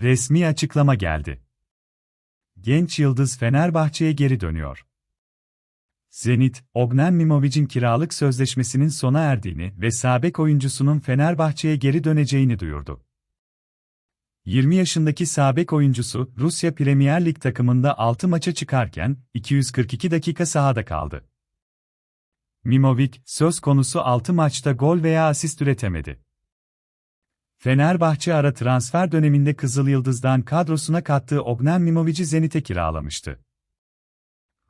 resmi açıklama geldi. Genç yıldız Fenerbahçe'ye geri dönüyor. Zenit, Ognen Mimovic'in kiralık sözleşmesinin sona erdiğini ve sabek oyuncusunun Fenerbahçe'ye geri döneceğini duyurdu. 20 yaşındaki sabek oyuncusu, Rusya Premier Lig takımında 6 maça çıkarken, 242 dakika sahada kaldı. Mimovic, söz konusu 6 maçta gol veya asist üretemedi. Fenerbahçe ara transfer döneminde Kızıl Yıldız'dan kadrosuna kattığı Ognen Mimovic'i Zenit'e kiralamıştı.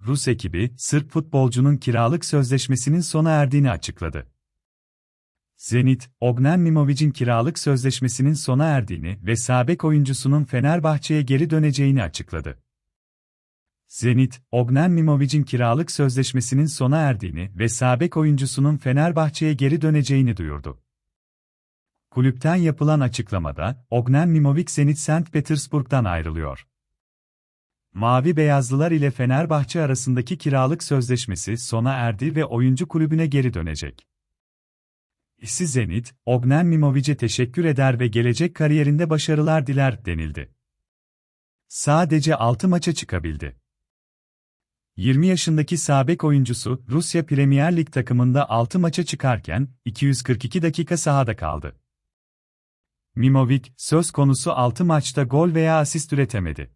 Rus ekibi, Sırp futbolcunun kiralık sözleşmesinin sona erdiğini açıkladı. Zenit, Ognen Mimovic'in kiralık sözleşmesinin sona erdiğini ve sabek oyuncusunun Fenerbahçe'ye geri döneceğini açıkladı. Zenit, Ognen Mimovic'in kiralık sözleşmesinin sona erdiğini ve sabek oyuncusunun Fenerbahçe'ye geri döneceğini duyurdu. Kulüpten yapılan açıklamada, Ognen Mimovic Zenit St. Petersburg'dan ayrılıyor. Mavi Beyazlılar ile Fenerbahçe arasındaki kiralık sözleşmesi sona erdi ve oyuncu kulübüne geri dönecek. İsi Zenit, Ognen Mimovic'e teşekkür eder ve gelecek kariyerinde başarılar diler denildi. Sadece 6 maça çıkabildi. 20 yaşındaki sabek oyuncusu, Rusya Premier Lig takımında 6 maça çıkarken, 242 dakika sahada kaldı. Mimovic, söz konusu 6 maçta gol veya asist üretemedi.